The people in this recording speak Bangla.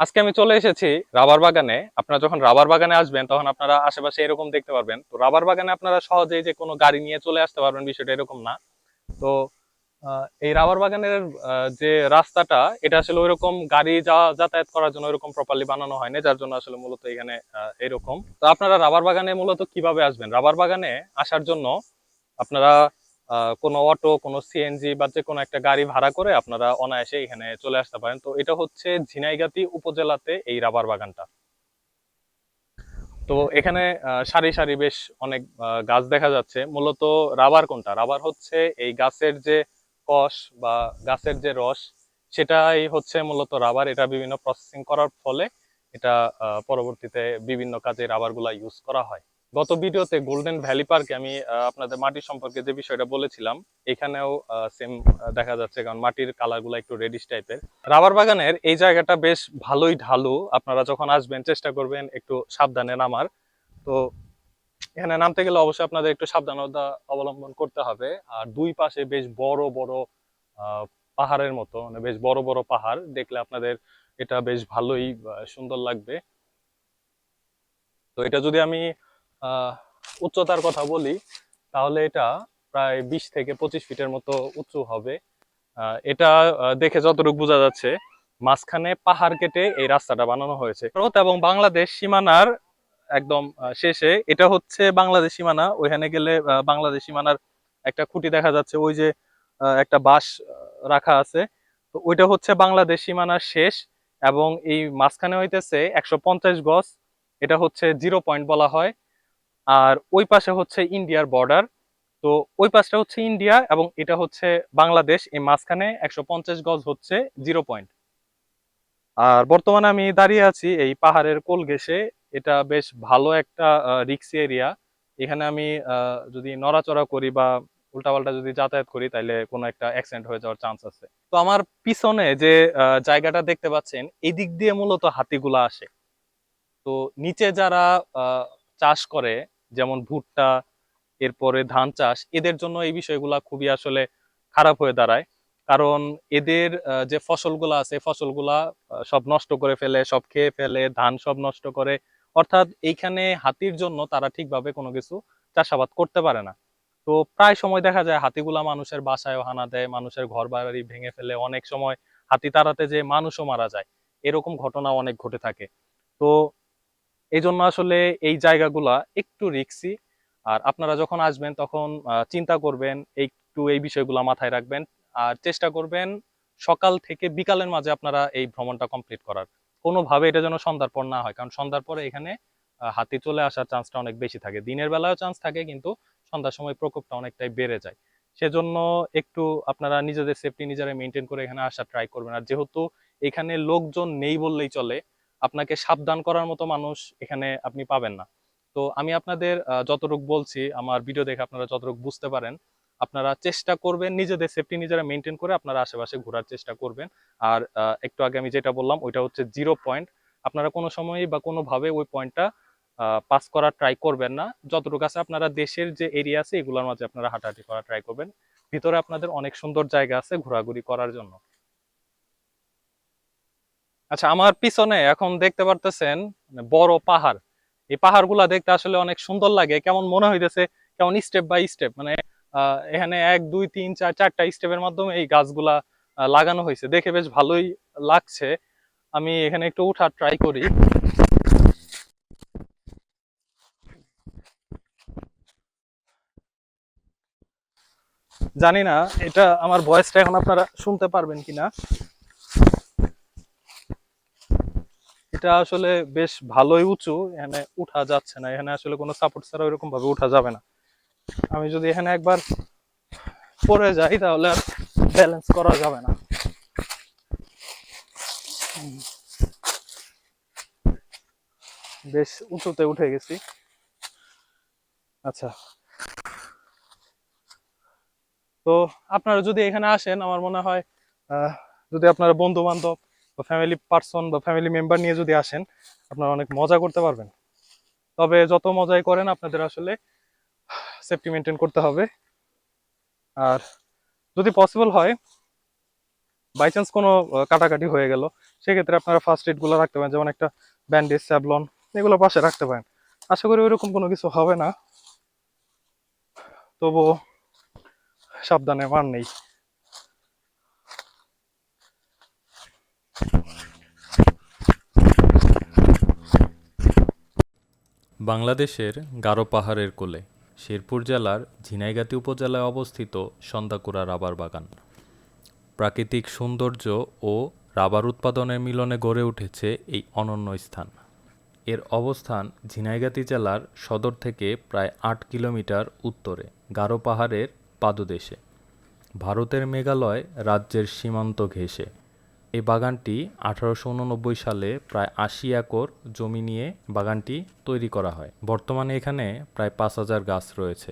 আজকে আমি চলে এসেছি রাবার বাগানে। আপনারা যখন রাবার বাগানে আসবেন, তখন আপনারা আশেপাশে এরকম দেখতে পারবেন। তো রাবার বাগানে আপনারা সহজেই যে কোনো গাড়ি নিয়ে চলে আসতে পারবেন, বিষয়টা এরকম না। তো এই রাবার বাগানের যে রাস্তাটা, এটা আসলে ওইরকম গাড়ি যাওয়া যাতায়াত করার জন্য ওইরকম প্রপারলি বানানো হয়নি, যার জন্য আসলে মূলত এখানে এরকম। তো আপনারা রাবার বাগানে মূলত কীভাবে আসবেন? রাবার বাগানে আসার জন্য আপনারা কোনো অটো, কোনো সিএনজি বা যে কোনো একটা গাড়ি ভাড়া করে আপনারা অনায়াসে এখানে চলে আসতে পারেন। তো এটা হচ্ছে ঝিনাইগাতি উপজেলাতে এই রাবার বাগানটা। তো এখানে সারি সারি বেশ অনেক গাছ দেখা যাচ্ছে। মূলত রাবার কোনটা? রাবার হচ্ছে এই গাছের যে কষ বা গাছের যে রস, সেটাই হচ্ছে মূলত রাবার। এটা বিভিন্ন প্রসেসিং করার ফলে এটা পরবর্তীতে বিভিন্ন কাজে রাবারগুলা ইউজ করা হয়। গত ভিডিওতে গোল্ডেন ভ্যালি পার্কে আমি আপনাদের মাটি সম্পর্কে যে বিষয়টা বলেছিলাম, এখানেও সেম দেখা যাচ্ছে কারণ মাটির কালারগুলো একটু রেডিশ টাইপের রাবার বাগানের এই জায়গাটা বেশ ভালোই ঢালু। আপনারা যখন আসবেন, চেষ্টা করবেন একটু সাবধানে নামার। তো এখানে নামতে গেলে অবশ্যই আপনাদের একটু সাবধানতা অবলম্বন করতে হবে। আর দুই পাশে বেশ বড় বড় পাহাড়ের মতো মানে বেশ বড় বড় পাহাড়। দেখলে আপনাদের এটা বেশ ভালোই সুন্দর লাগবে। তো এটা যদি আমি উচ্চতার কথা বলি তাহলে এটা প্রায় বিশ থেকে পঁচিশ ফিটের মতো উঁচু হবে। এটা দেখে যতটুকু বোঝা যাচ্ছে মাঝখানে পাহাড় কেটে এই রাস্তাটা বানানো হয়েছে। ভারত এবং বাংলাদেশ সীমানার একদম শেষে এটা হচ্ছে বাংলাদেশ সীমানা ওইখানে গেলে বাংলাদেশ সীমানার একটা খুঁটি দেখা যাচ্ছে ওই যে একটা আহ, রাখা আছে। তো ওইটা হচ্ছে বাংলাদেশ সীমানার শেষ এবং এই মাঝখানে হইতেছে একশো পঞ্চাশ গজ এটা হচ্ছে জিরো পয়েন্ট বলা হয়। আর ওই পাশে হচ্ছে ইন্ডিয়ার বর্ডার তো ওই পাশটা হচ্ছে ইন্ডিয়া এবং এটা হচ্ছে বাংলাদেশ। এই মাঝখানে একশো পঞ্চাশ গজ হচ্ছে জিরো পয়েন্ট আর বর্তমানে আমি দাঁড়িয়ে আছি এই পাহাড়ের কোল ঘেঁষে। এটা বেশ ভালো একটা রিক্সি এরিয়া এখানে আমি যদি নড়াচড়া করি বা উল্টাপাল্টা যদি যাতায়াত করি তাহলে কোনো একটা অ্যাক্সিডেন্ট হয়ে যাওয়ার চান্স আছে। তো আমার পিছনে যে জায়গাটা দেখতে পাচ্ছেন এই দিক দিয়ে মূলত হাতিগুলা আসে। তো নিচে যারা চাষ করে যেমন ভুট্টা, এরপরে ধান চাষ, এদের জন্য এই বিষয়গুলা খুবই আসলে খারাপ হয়ে দাঁড়ায়। কারণ এদের যে ফসলগুলা আছে, ফসলগুলা সব নষ্ট করে ফেলে, সব খেয়ে ফেলে, ধান সব নষ্ট করে, অর্থাৎ এইখানে হাতির জন্য তারা ঠিকভাবে কোনো কিছু চাষাবাদ করতে পারে না। তো প্রায় সময় দেখা যায় হাতিগুলা মানুষের বাসায়ও হানা দেয়, মানুষের ঘর বাড়ি ভেঙে ফেলে, অনেক সময় হাতি তাড়াতে যে মানুষও মারা যায়। এরকম ঘটনা অনেক ঘটে থাকে। তো এই জন্য আসলে এই জায়গাগুলা একটু রিক্সি। আর আপনারা যখন আসবেন তখন চিন্তা করবেন, একটু এই বিষয়গুলো মাথায় রাখবেন। আর চেষ্টা করবেন সকাল থেকে বিকালের মাঝে আপনারা এই ভ্রমণটা কমপ্লিট করার। কোনোভাবে এটা যেন সন্ধ্যার পর না হয়, কারণ সন্ধ্যার পরে এখানে হাতি চলে আসার চান্সটা অনেক বেশি থাকে। দিনের বেলায়ও চান্স থাকে, কিন্তু সন্ধ্যার সময় প্রকোপটা অনেকটাই বেড়ে যায়। সেজন্য একটু আপনারা নিজেদের সেফটি নিজেরা মেনটেন করে এখানে আসা, ট্রাই করবেন। আর যেহেতু এখানে লোকজন নেই বললেই চলে আপনাকে সাবধান করার মতো মানুষ এখানে আপনি পাবেন না। তো আমি আপনাদের যতটুকু বলছি, আমার ভিডিও দেখে আপনারা যতটুকু বুঝতে পারেন, আপনারা চেষ্টা করবেন নিজেদের সেফটি নিজেরা মেনটেন করে আপনারা আশেপাশে ঘোরার চেষ্টা করবেন। আর একটু আগে আমি যেটা বললাম, ওইটা হচ্ছে জিরো পয়েন্ট আপনারা কোনো সময়ই বা কোনোভাবে ওই পয়েন্টটা পাস করার ট্রাই করবেন না। যতটুকু আছে আপনারা দেশের যে এরিয়া আছে, এগুলোর মাঝে আপনারা হাঁটাহাঁটি করার ট্রাই করবেন। ভিতরে আপনাদের অনেক সুন্দর জায়গা আছে ঘোরাঘুরি করার জন্য। আচ্ছা আমার পিছনে এখন দেখতে পারতেছেন মানে বড় পাহাড়। এই পাহাড়গুলা দেখতে আসলে অনেক সুন্দর লাগে, কেমন মনে হইতেছে, কেমন স্টেপ বাই স্টেপ মানে এখানে এক, দুই, তিন, চার, চারটা স্টেপের মাধ্যমে এই গাছগুলা লাগানো হয়েছে দেখে বেশ ভালোই লাগছে। আমি এখানে একটু উঠার ট্রাই করি। জানি না, এটা আমার ভয়েসটা এখন আপনারা শুনতে পারবেন কিনা। এটা আসলে বেশ ভালোই উঁচু, এখানে উঠা যাচ্ছে না, এখানে আসলে কোনো সাপোর্ট ছাড়া ওইরকম ভাবে উঠা যাবে না। আমি যদি এখানে একবার পড়ে যাই তাহলে আর ব্যালেন্স করা যাবে না। বেশ উঁচুতে উঠে গেছি। আচ্ছা। তো আপনারা যদি এখানে আসেন, আমার মনে হয় যদি আপনারা বন্ধু বান্ধব বা ফ্যামিলি পার্সন বা ফ্যামিলি মেম্বার নিয়ে যদি আসেন, আপনারা অনেক মজা করতে পারবেন। তবে যত মজাই করেন, আপনাদের আসলে সেফটি মেনটেন করতে হবে। আর যদি পসিবল হয় বাই চান্স কোনো কাটাকাটি হয়ে গেল, সেক্ষেত্রে আপনারা ফার্স্ট এডগুলো রাখতে পারেন। যেমন একটা ব্যান্ডেজ স্যাবলন এগুলো পাশে রাখতে পারেন। আশা করি ওইরকম কোনো কিছু হবে না। তবুও সাবধানে মান নেই। বাংলাদেশের গারো পাহাড়ের কোলে শেরপুর জেলার ঝিনাইগাতি উপজেলায় অবস্থিত সন্দাকুড়া রাবার বাগান। প্রাকৃতিক সৌন্দর্য ও রাবার উৎপাদনের মিলনে গড়ে উঠেছে এই অনন্য স্থান। এর অবস্থান ঝিনাইগাতি জেলার সদর থেকে প্রায় আট কিলোমিটার উত্তরে, গারো পাহাড়ের পাদদেশে। ভারতের মেঘালয় রাজ্যের সীমান্ত ঘেঁষে। এই বাগানটি আঠারোশো উননব্বই সালে প্রায় আশি একর জমি নিয়ে বাগানটি তৈরি করা হয়। বর্তমানে এখানে প্রায় পাঁচ হাজার গাছ রয়েছে।